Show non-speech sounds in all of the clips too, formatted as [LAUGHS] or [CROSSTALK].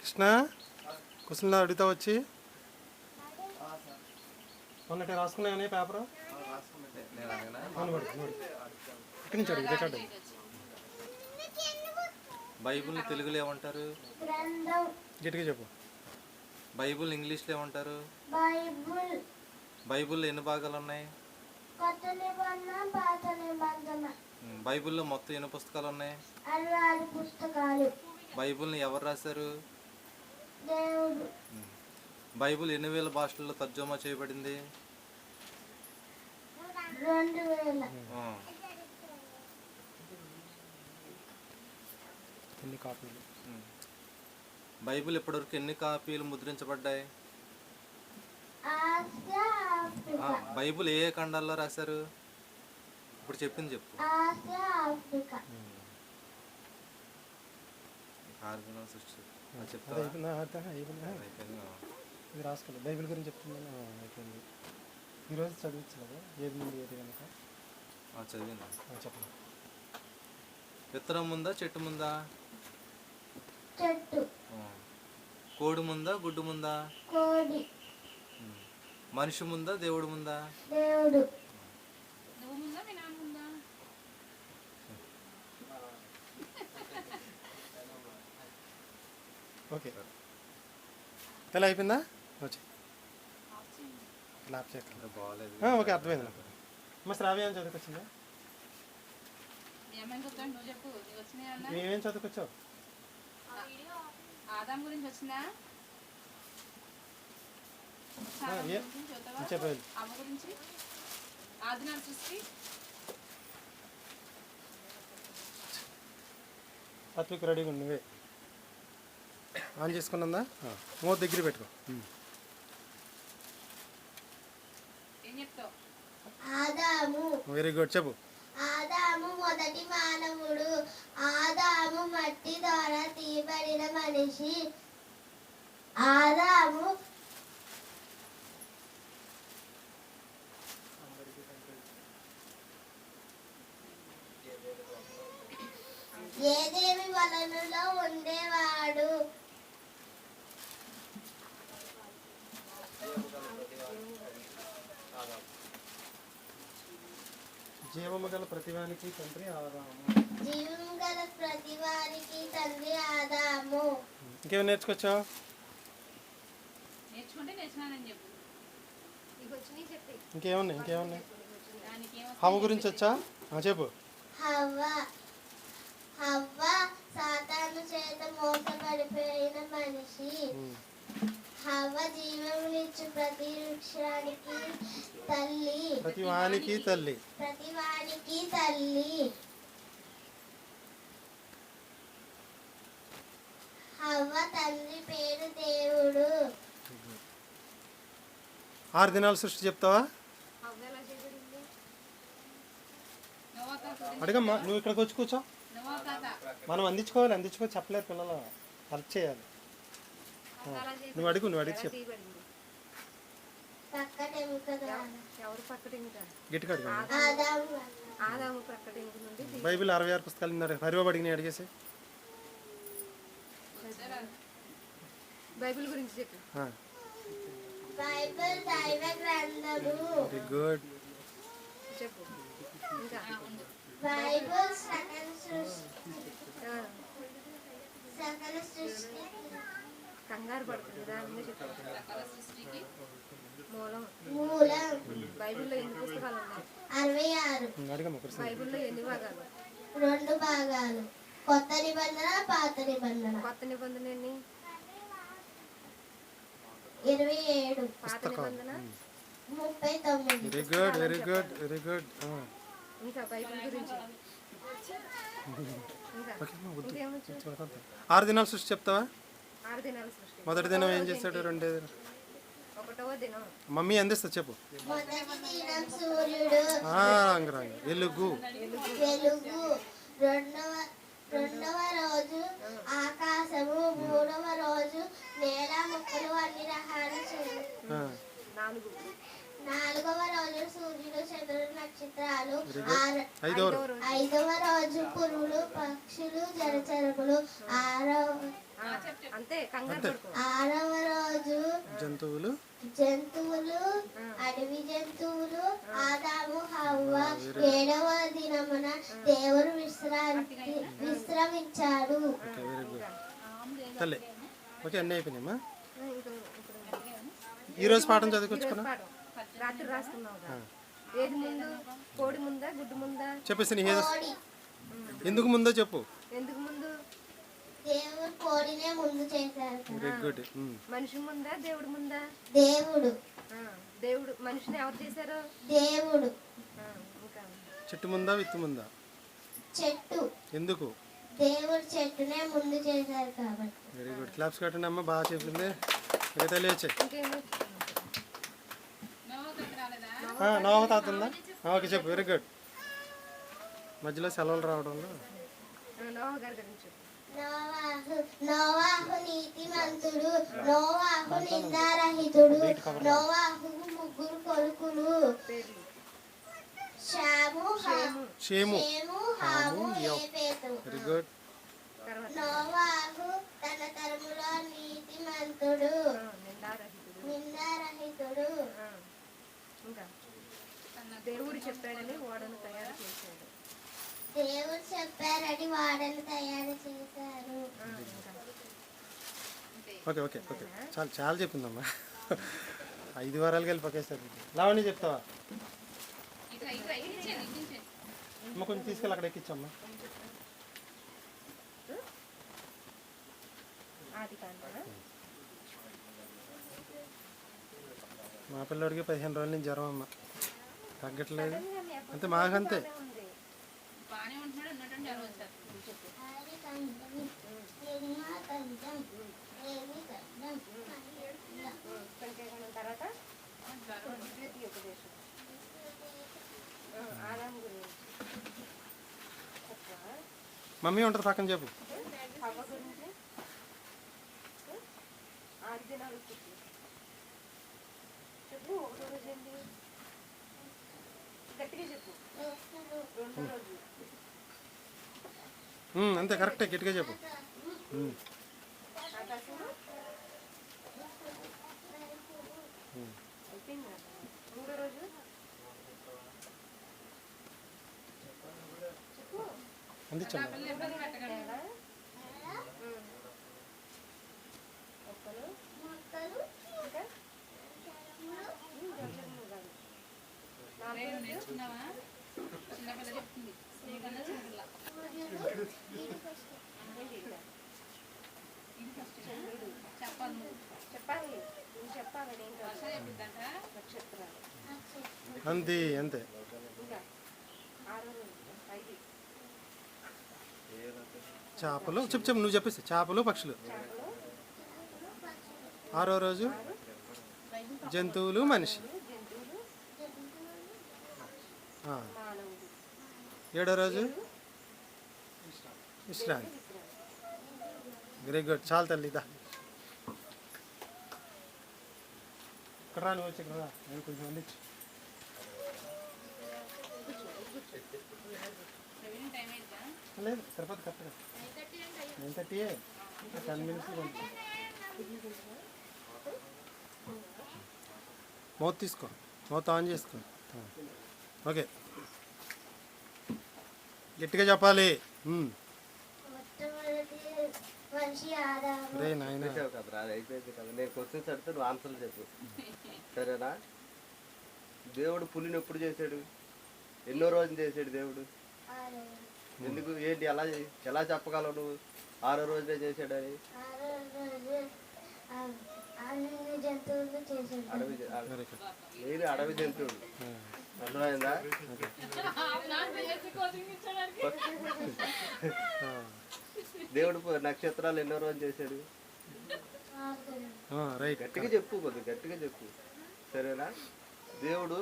కృష్ణ క్వశ్చన్లో అడుగుతా వచ్చి. మొన్నటి రాసుకున్నాయని పేపర్? ఇక్కడి నుంచి అడుగు రికార్డు బైబుల్ని తెలుగులో ఏమంటారు? గ్రంథం గట్టిగా చెప్పు. బైబుల్ ఇంగ్లీష్లో ఏమంటారు? బైబుల్. బైబుల్లో ఎన్ని భాగాలు ఉన్నాయి? బైబిల్లో మొత్తం ఎన్ని పుస్తకాలు ఉన్నాయి? పుస్తకాలు. బైబిల్ని ఎవరు రాశారు? దేవుడు. బైబిల్ ఎన్ని వేల భాషల్లో తర్జుమా చేయబడింది? ఎన్ని కాపీలు. బైబిల్ ఇప్పటివరకు ఎన్ని కాపీలు ముద్రించబడ్డాయి? బైబిల్ ఏ ఏ ఖండాల్లో రాశారు? ఇప్పుడు చెప్పింది చెప్పు. ఆర్గనో సృష్టి. ఇది రాసుకోలేదు బైబిల్ గురించి చెప్తున్నాను ఆ, అయిపోయింది. ఈరోజు చదివించలేదు. ఏది ముందు ఏది కనుక? ఆ, చదివింది? చెప్పండి. విత్తనం ముందా చెట్టు ముందా. కోడి ముందా గుడ్డు ముందా. మనిషి ముందా దేవుడు ముందా? దేవుడు నువ్వు ముందా మీ నాన్న ముందా ఓకే. ఎలా అయిపోయిందా? వచ్చి ఇంకా బాగాలేదు. ఆ, ఓకే అర్థమైంది. నాకు మా శ్రావ్య ఏం చదువుకొచ్చిందా? మీ అమ్మాయికి వస్తాను నువ్వు చెప్పు. నీకు వచ్చినాయా అన్న? నువ్వేం చదువుకొచ్చావు? ఆదాం గురించి వచ్చిందా? అమ్మ గురించి? సాత్విక్ రెడీగా ఉండు నువ్వే. ఆన్ చేసుకున్నందా? మూత దగ్గర పెట్టుకో. ఏం వెరీ గుడ్ చెప్పు. ఆదాము మొదటి మానవుడు. ఆదాము మట్టి ద్వారా తీయబడిన మనిషి. ఆదాము ఏదేమి వలనలో ఉండేవాడు? జీవము గల ప్రతివానికి తండ్రి ఆదాము. జీవం గల ప్రతి వారికి తండ్రి ఆదాము. ఇంకేం నేర్చుకొచ్చావు? నేర్చుకుంటే నేర్చుకున్నానని చెప్పు. ఇంకేమున్నాయి? ఇంకేమున్నాయి? హవ గురించి వచ్చా? ఆ, చెప్పు. హవ్వ. హవ్వ సాతాను చేత మోసపడిపోయిన మనిషి. హవ్వ జీవమునిచ్చు ప్రతి వృక్షానికి తల్లి. ప్రతి వానికి తల్లి. తల్లి హవ్వ తండ్రి పేరు దేవుడు. ఆరు దినాల సృష్టి చెప్తావా? అడిగమ్మా నువ్వు ఇక్కడికి వచ్చి కూర్చో. మనం అందించుకోవాలి అందించుకో చెప్పలేరు పిల్లలు. హెల్ప్ చేయాలి. నువ్వు అడుగు నువ్వు అడిగి చెప్పు. గట్టిగా అడుగు. బైబిల్ అరవై ఆరు పుస్తకాలు ఉన్నారు హరిబాబు అడిగినాయి అడిగేసి బైబిల్ గురించి చెప్పు. ఆ, బైబిల్ దైవ గ్రంథము వెరీ గుడ్ చెప్పు. ఇంకా. బైబిల్ సకల సృష్టి సకల సృష్టి కంగారు పడుతుంది దాని సృష్టికి మూలం. మూలం. బైబిల్లో ఎన్ని పుస్తకాలు ఉన్నాయి? బైబిల్లో ఎన్ని భాగాలు? రెండు భాగాలు. కొత్త నిబంధన పాత నిబంధన. కొత్త నిబంధన ఎన్ని? ఇరవై ఏడు పాత నిబంధన? ముప్పై తొమ్మిది. Very good very good very good ఇంకా బైబిల్ గురించి? [LAUGHS] ఆరు దినాల సృష్టి చెప్తావా? మొదటి దినం ఏం చేశాడు? రెండే దినం. మమ్మీ అందిస్తా చెప్పు. వెలుగు వెలుగు రెండవ రెండవ రోజు ఆకాశము. మూడవ రోజు నేల. మొక్కలు అన్ని రకాల చెట్లు ఆ, నాలుగు. నాలుగవ రోజు సూర్యుడు చంద్రుడు నక్షత్రాలు. ఆర ఐదవ రోజు. పురుగులు పక్షులు జలచరములు. ఆరవ అంతే కంగారు పడుకో ఆరవ రోజు జంతువులు. జంతువులు అడవి జంతువులు ఆదాము హవ్వ ఏడవ దినమున దేవుడు విశ్రాంతి విశ్రమించాడు. ఓకే అన్నీ అయిపోయినాయమ్మా? ఈరోజు పాఠం చదువుకొచ్చుకున్నా? పాఠం. రాత్రి రాసుకున్నావు కదా. ఏది ముందు? కోడి ముందా గుడ్డు ముందా? చెప్పేసి ఎందుకు ముందో చెప్పు. ఎందుకు ముందు? దేవుడు కోడినే ముందు చేశారు. వెరీ గుడ్ మనిషి ముందా దేవుడు ముందా? దేవుడు. ఆ, దేవుడు. మనిషిని ఎవరు చేశారు? దేవుడు. ఆ, ఇంకా? చెట్టు ముందా విత్తు ముందా? చెట్టు. ఎందుకు? దేవుడు చెట్టునే ముందు చేశారు కాబట్టి. వెరీ గుడ్ క్లాప్స్ కట్టండి అమ్మ బాగా చెప్పింది. ఇక తెలియచ్చే ఇంకేమి నోవ ఆ, ఓకే చెప్పు. వెరీ గుడ్ మధ్యలో సెలవులు రావడంలో. నోహ గారి గురించి చెప్పు. నోవాహు నీతిమంతుడు నోవాహు నిందారహితుడు నోవాహు ముగ్గురు కొడుకులు. పేర్లు షాము హాము వెరీ గుడ్ నోవాహు తన తరములో నీతిమంతుడు నిందారహితుడు. ఇంకా దేవుడు చెప్పాడని ఓడను తయారు చేశాడు. దేవుడు చెప్పారని వాడని తయారు చేశారు. Okay okay okay. చాలా చాలా చెప్పిందమ్మా. ఐదు వారాలకి వెళ్ళి పక్కేస్తారు లావణి చెప్తావా? అమ్మ కొంచెం తీసుకెళ్ళి అక్కడ ఎక్కించమ్మా. మా పిల్లడికి పదిహేను రోజుల నుంచి జ్వరం అమ్మ. తగ్గట్లేదు. అంతే మాకంతే. బాగానే ఉంటున్నాడు తర్వాత ద్వితీయ ఉపదేశం ఆదాం గురించి చెప్పవా? మమ్మీ ఉంటుంది పక్కన చెప్పు హవ్వ గురించి దినాలు చెప్పు చెప్పు ఒకటో రోజు ఏంటి గట్టిగా చెప్పు రెండో రోజు ఉమ్, అంతే కరెక్టే గట్టిగా చెప్పు. ఉమ్, ఆకాశం అయిపోయిందా మూడో రోజు చెప్పు అందించమ్మా ఇబ్బంది పెట్టకండి ఎలా ఉమ్. మొక్కలు మొక్కలు ఇంకా ఉమ్, జలచరములు కాదు. నాలుగో నేను రోజు నేర్చుకున్నావా చిన్నపిల్ల చెప్తుంది నీకన్నా చిన్నపిల్ల చెప్పాలి చెప్పాలి చెప్పాలి అంతే అంతే. చేపలు చెప్పు చెప్పు నువ్వు చెప్పేసి చేపలు పక్షులు. ఆరో రోజు జంతువులు మనిషి. ఏడో రోజు? విశ్రాంతి. Very good. చాలా తల్లి ఇదా ఇక్కడ రా నువ్వు వచ్చి ఇక్కడ రా. నేను కొంచెం అందించు లేదు తిరుపతి కరెక్ట్గా. Nine thirty ten minutes mouth తీసుకో. మౌత్ ఆన్ చేసుకో. ఓకే గట్టిగా చెప్పాలి ఉమ్. మొట్టమొదటి మనిషి ఆదాము రే నాయన చేసావు కదరా అది అయిపోయింది కదా నేను క్వశ్చన్స్ అడితే నువ్వు ఆన్సర్లు చెప్పు. సరేనా? దేవుడు పులిని ఎప్పుడు చేశాడు? ఎన్నో రోజులు చేశాడు దేవుడు? ఆరో. ఎందుకు? ఏంటి? ఎలా ఎలా చెప్పగలవు నువ్వు? ఆరో రోజునే చేశాడని? అడవి అడవి జంతువుడు అర్థమైందా? దేవుడు నక్షత్రాలు ఎన్నో రోజులు చేశాడు. గట్టిగా చెప్పు కొద్దిగా గట్టిగా చెప్పు. సరేనా? దేవుడు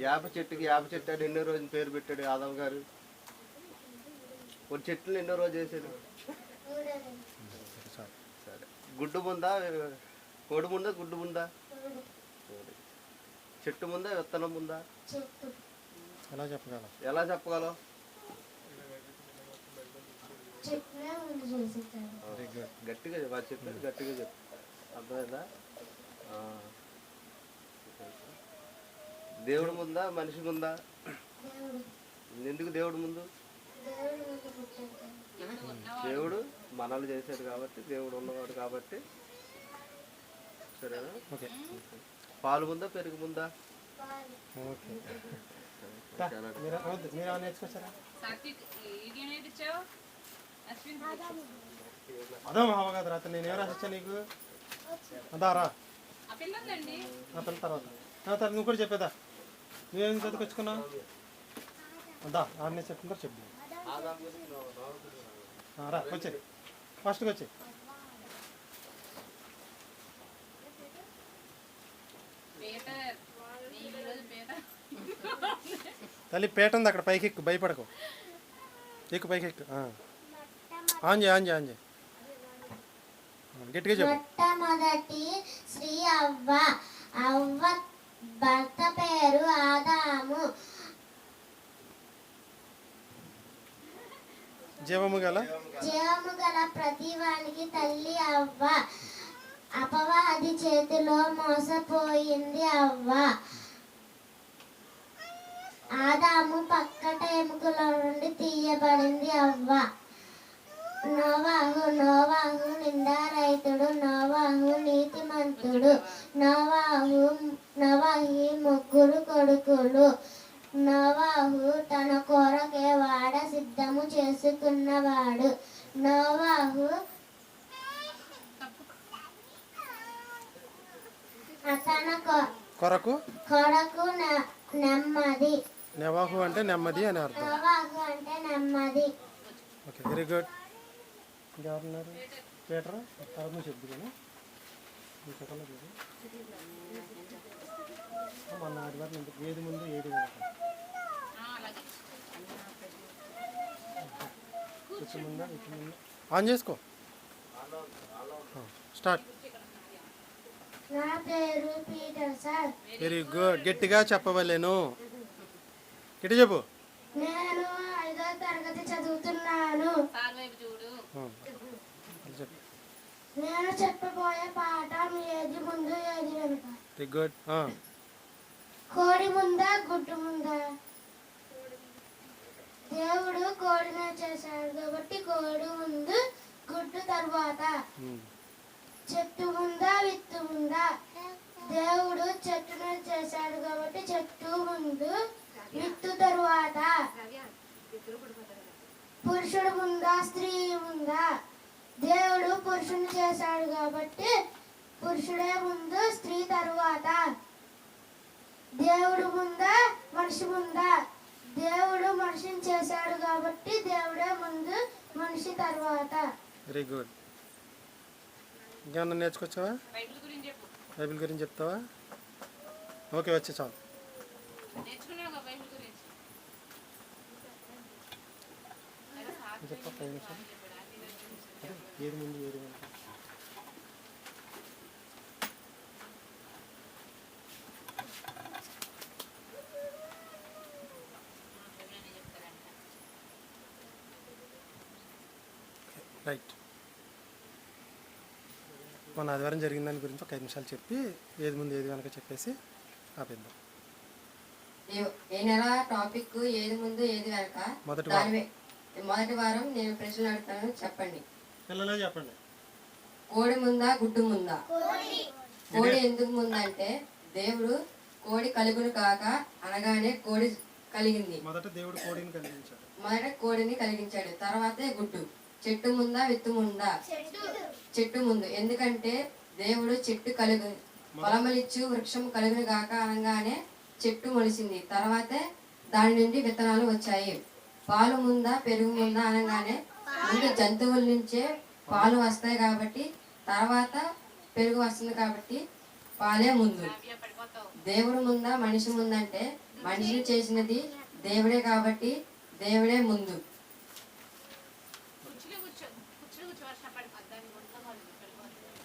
యాప చెట్టుకి యాప చెట్టు అని ఎన్నో రోజులు పేరు పెట్టాడు యాదవ్ గారు. కొన్ని చెట్లు ఎన్నో రోజు చేశాడు. సరే. గుడ్డు ముందా? కోడి ముందా? గుడ్డు ముందా. చెట్టు ముందా విత్తనం ముందా? చెట్టు. ఎలా చెప్పగలం? ఎలా చెప్పగలం? గట్టిగా చెప్పు అది చెప్పాడు గట్టిగా చెప్పు. అర్థమైందా. దేవుడు ముందా మనిషి ముందా? ఎందుకు దేవుడు ముందు? దేవుడు మనల్ని చేశాడు కాబట్టి దేవుడు ఉన్నవాడు కాబట్టి. సరేనా? ఓకే. పాలు ముందా పెరుగు ముందా పాలు ఓకే. మీరు మీరు నేర్చుకొచ్చారా? అదో కదా రాత్రి నేను ఏం రాసిచ్చా నీకు? అదా రా. ఆ పిల్ల ఉందండి. నా పిల్ల తర్వాత. నా తర్వాత నువ్వు కూడా చెప్పేదా? నువ్వేం చదువుకొచ్చుకున్నావు అదా ఆడనే చెప్తుందో చెప్పు. రా వచ్చే. ఫస్ట్కి వచ్చే పీటర్ ఈరోజు పీటర్ తల్లి పేట ఉంది అక్కడ పైకి ఎక్కు భయపడకు. ఎక్కు పైకి ఎక్కు ఆ. ఆన్ చేయి ఆన్ చేయి ఆన్ చేయి ఆ, గట్టిగా చెప్పు. మొట్టమొదటి స్త్రీ అవ్వ అవ్వ భర్త పేరు ఆదాము. జీవము గల? జీవము గల ప్రతి వానికి తల్లి అవ్వ. అపవాది చేతిలో మోసపోయింది అవ్వ. ఆదాము పక్కట ఎముకల నుండి తీయబడింది అవ్వ. నోవాహు నోవాహు నిండా రైతుడు నోవాహు నీతిమంతుడు నోవాహు నోవాహి ముగ్గురు కొడుకులు. నోవాహు తన కొరకే వాడ సిద్ధము చేసుకున్నవాడు. నోవాహు అతన కొరకు? కొరకు న- నెమ్మది. నెవాహు అంటే నెమ్మది అని అర్థం. Okay very good. ఇంకెవరున్నారు? పీటర్ తర్వాత నువ్వు చెప్పు కానీ నువ్వు చెప్పలేదు కదా? మొన్న ఆదివారం ఎందుకు ఏది ముందు ఏది వెనక అలాగే ఇటు ముందా ఇటు ముందా. ఆన్ చేసుకో. స్టార్ట్. Very good. గట్టిగా చెప్పవలేను. గట్టి చెప్పు. నేను ఐదో తరగతి చదువుతున్నాను. నేను చెప్పబోయే పాఠం ఏది? ముందు ఏది వెనుక గుడ్. కోడి ముందా గుడ్డు ముందా? దేవుడు కోడిని చేశాడు కాబట్టి కోడి ముందు గుడ్డు తరువాత. చెట్టు ముందా విత్తు ముందా? దేవుడు చెట్టును చేశాడు కాబట్టి చెట్టు ముందు విత్తు తరువాత పురుషుడు ముందా స్త్రీ ముందా దేవుడు పురుషుని చేశాడు కాబట్టి పురుషుడే ముందు స్త్రీ తరువాత. దేవుడు ముందా మనిషి ముందా? దేవుడు మనిషిని చేశాడు కాబట్టి దేవుడే ముందు మనిషి తర్వాత. వెరీ గుడ్ ఇంకేమన్నా నేర్చుకొచ్చావా? బైబిల్ గురించి చెప్పు బైబిల్ గురించి చెప్తావా? ఓకే వచ్చే చాలు నేర్చుకున్నావు బైబిల్ గురించి అలా సాత్విక్ చెప్పా పది నిమిషాలు ఏది ముందు ఏది వెనక రైట్ మొన్న ఆదివారం జరిగిన దాని గురించి ఒక ఐదు నిమిషాలు చెప్పి ఏది ముందు ఏది వెనక చెప్పేసి ఆపేద్దాం. ఏ- నెల టాపిక్ ఏది ముందు ఏది వెనక? మొదటి మొదటి వారం నేను ప్రశ్నలు అడుగుతాను. చెప్పండి. పిల్లలే చెప్పండి. కోడి ముందా గుడ్డు ముందా? కోడి. ఎందుకు ముందంటే దేవుడు కోడి కలుగును కాక అనగానే కోడి కలిగింది. మొదట దేవుడు కోడిని కలిగించాడు. మొదట కోడిని కలిగించాడు. తర్వాతే గుడ్డు. చెట్టు ముందా విత్తు ముందా? చెట్టు. ముందు. ఎందుకంటే దేవుడు చెట్టు కలుగు పొలమలిచ్చు వృక్షం కలుగును గాక అనగానే చెట్టు మొలిసింది. తర్వాతే దాని నుండి విత్తనాలు వచ్చాయి. పాలు ముందా పెరుగు ముందా అనగానే ముందు జంతువుల నుంచే పాలు వస్తాయి కాబట్టి తర్వాత పెరుగు వస్తుంది కాబట్టి పాలే ముందు. దేవుడు ముందా మనిషి ముందంటే మనిషిని చేసినది దేవుడే కాబట్టి దేవుడే ముందు.